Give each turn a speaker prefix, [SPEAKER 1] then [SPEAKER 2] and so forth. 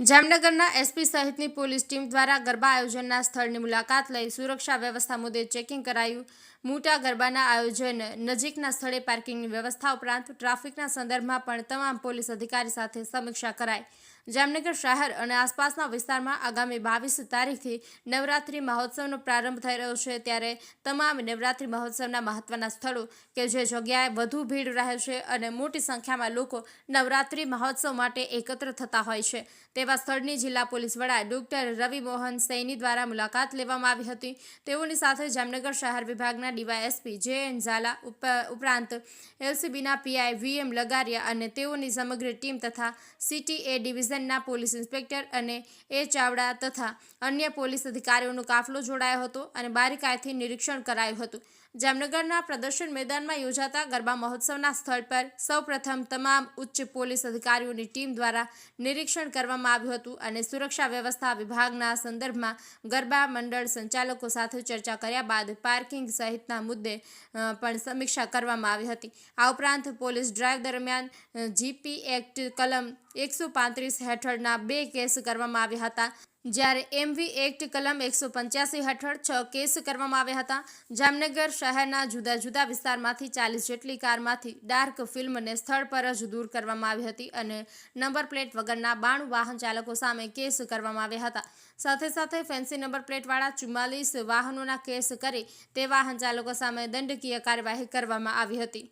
[SPEAKER 1] જામનગરના એસપી સહિતની police team દ્વારા ગરબા આયોજનના સ્થળની મુલાકાત લઈ સુરક્ષા વ્યવસ્થા મુદ્દે ચેકિંગ કરાયું. મોટા ગરબાના આયોજન નજીકના સ્થળે પાર્કિંગની વ્યવસ્થા ઉપરાંત ટ્રાફિકના સંદર્ભમાં પણ તમામ પોલીસ અધિકારી સાથે સમીક્ષા કરાઈ. જામનગર શહેર અને આસપાસના વિસ્તારમાં આગામી બાવીસ તારીખથી નવરાત્રિ મહોત્સવનો પ્રારંભ થઈ રહ્યો છે. ત્યારે તમામ નવરાત્રિ મહોત્સવના મહત્વના સ્થળો કે જે જગ્યાએ વધુ ભીડ રહે છે અને મોટી સંખ્યામાં લોકો નવરાત્રિ મહોત્સવ માટે એકત્ર થતા હોય છે. તેવા સ્થળની જિલ્લા પોલીસ વડા ડોક્ટર રવિ મોહન સૈની દ્વારા મુલાકાત લેવામાં આવી હતી. તેઓની સાથે જામનગર શહેર વિભાગના ડીવાયએસપી જે એન ઝાલા ઉપ- ઉપરાંત એલસીબીના પીઆઈ વીએમ લગારિયા અને તેઓની સમગ્ર ટીમ તથા સીટીએ ડિવિઝનના પોલીસ ઇન્સ્પેક્ટર અને એ ચાવડા તથા અન્ય પોલીસ અધિકારીઓનો કાફલો જોડાયો હતો અને બારીકાઈથી નિરીક્ષણ કરાયું હતું. જામનગરના પ્રદર્શન મેદાનમાં યોજાતા ગરબા મહોત્સવના સ્થળ પર સૌપ્રથમ તમામ ઉચ્ચ પોલીસ અધિકારીઓની ટીમ દ્વારા નિરીક્ષણ કરવામાં આવ્યું હતું અને સુરક્ષા વ્યવસ્થા વિભાગના સંદર્ભમાં ગરબા મંડળ સંચાલકો સાથે ચર્ચા કર્યા બાદ પાર્કિંગ સહિતના મુદ્દે પણ સમીક્ષા કરવામાં આવી હતી. આ ઉપરાંત પોલીસ ડ્રાઈવ દરમિયાન જીપી એક્ટ કલમ એકસો પાંત્રીસ હેઠળના બે કેસ કરવામાં આવ્યા હતા. જ્યારે એમવી એક્ટ કલમ એકસો પંચ્યાસી હેઠળ છ કેસ કરવામાં આવ્યા હતા. જામનગર શહેરના જુદા જુદા વિસ્તારમાંથી ચાલીસ જેટલી કારમાંથી ડાર્ક ફિલ્મને સ્થળ પર જ દૂર કરવામાં આવી હતી અને નંબર પ્લેટ વગરના બાણું વાહન ચાલકો સામે કેસ કરવામાં આવ્યા હતા. સાથે સાથે ફેન્સી નંબર પ્લેટવાળા ચુમ્માલીસ વાહનોના કેસ કરી તે વાહન ચાલકો સામે દંડકીય કાર્યવાહી કરવામાં આવી હતી.